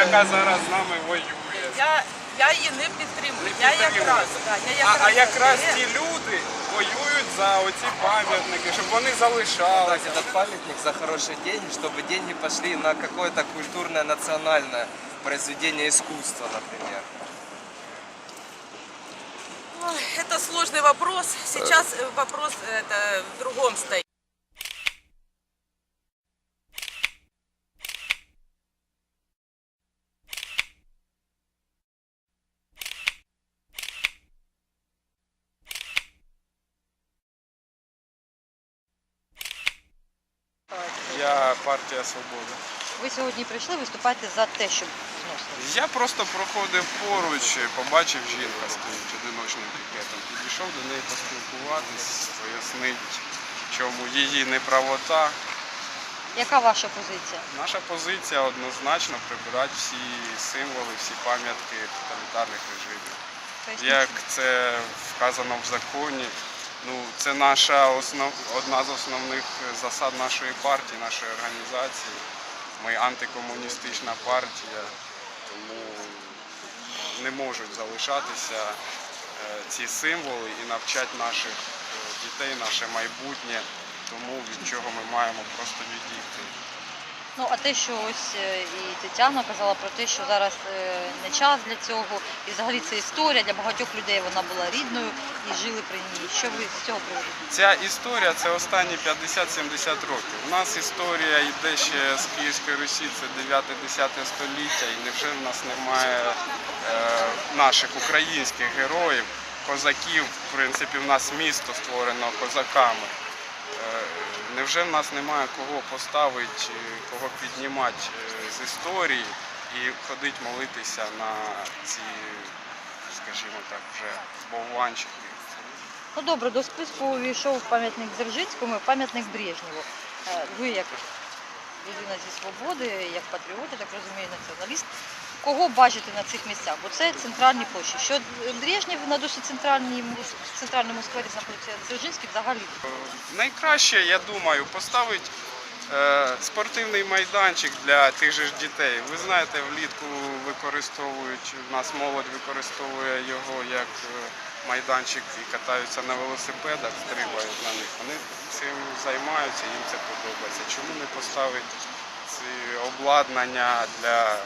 яка зараз з нами воює. Я, я її не підтримую. Не Я підтримуєте. якраз, да, я А, якраз, а якраз за те. ті люди воюють за оці пам'ятники, щоб вони Дать залишалися. этот памятник за хорошие деньги, чтобы деньги пошли на какое-то культурное, национальное произведение искусства, например. Ой, Это сложный вопрос. Сейчас э, вопрос это в другом стоит. Партія Свобода. Ви сьогодні прийшли виступати за те, щоб зносити. Я просто проходив поруч, побачив жінка стоїть одиночним пікетом. Підійшов до неї поспілкуватись, пояснити, чому її неправота. Яка ваша позиція? Наша позиція однозначно прибирати всі символи, всі пам'ятки тоталітарних режимів. Як це вказано в законі, ну це наша основ, одна з основних засад нашої партії, нашої організації. Ми антикомуністична партія, тому не можуть залишатися е, ці символи і навчати наших е, дітей, наше майбутнє, тому від чого ми маємо просто відійти. Ну а те, що ось е, і Тетяна казала про те, що зараз е, не час для цього, і взагалі це історія для багатьох людей вона була рідною і жили при ній. Що ви з цього приводу? Ця історія це останні 50-70 років. У нас історія йде ще з Київської Русі, це 9-10 століття, і невже в нас немає е, наших українських героїв, козаків, в принципі, в нас місто створено козаками. Е, Невже в нас немає кого поставити, кого піднімати е, з історії і ходити молитися на ці, скажімо так, вже болванчики? Ну добре, до списку увійшов пам'ятник Дзержинському і пам'ятник Брежнєву. Е, Ви як людина зі свободи, як патріот, я так розумію, націоналіст. Кого бачите на цих місцях? Бо це центральні площі. Що Брежнєв на досить центральній, центральному сквері знаходиться Дзержинський взагалі. Найкраще, я думаю, поставити е, спортивний майданчик для тих же ж дітей. Ви знаєте, влітку використовують, у нас молодь використовує його як е, майданчик і катаються на велосипедах, стрибають на них. Вони цим займаються, їм це подобається. Чому не поставити ці обладнання для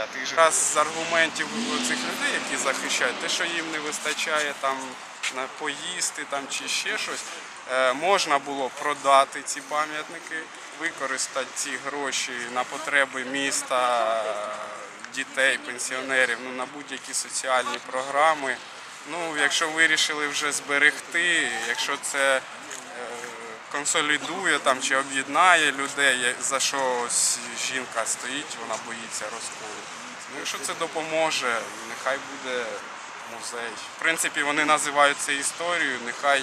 тих же раз з аргументів цих людей, які захищають, те, що їм не вистачає там поїсти там чи ще щось, е, можна було продати ці пам'ятники, використати ці гроші на потреби міста, дітей, пенсіонерів, ну на будь-які соціальні програми. Ну, якщо вирішили вже зберегти, якщо це консолідує там чи об'єднає людей, за що ось жінка стоїть, вона боїться розколу. Ну, якщо це допоможе, нехай буде музей. В принципі, вони називають це історією, нехай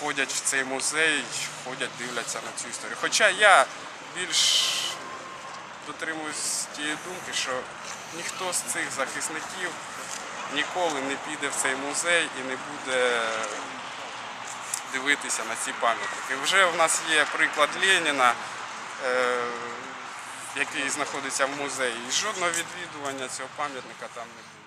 ходять в цей музей, ходять, дивляться на цю історію. Хоча я більш дотримуюсь тієї думки, що ніхто з цих захисників ніколи не піде в цей музей і не буде дивитися на ці пам'ятники. Вже в нас є приклад Леніна, е, який знаходиться в музеї, і жодного відвідування цього пам'ятника там не буде.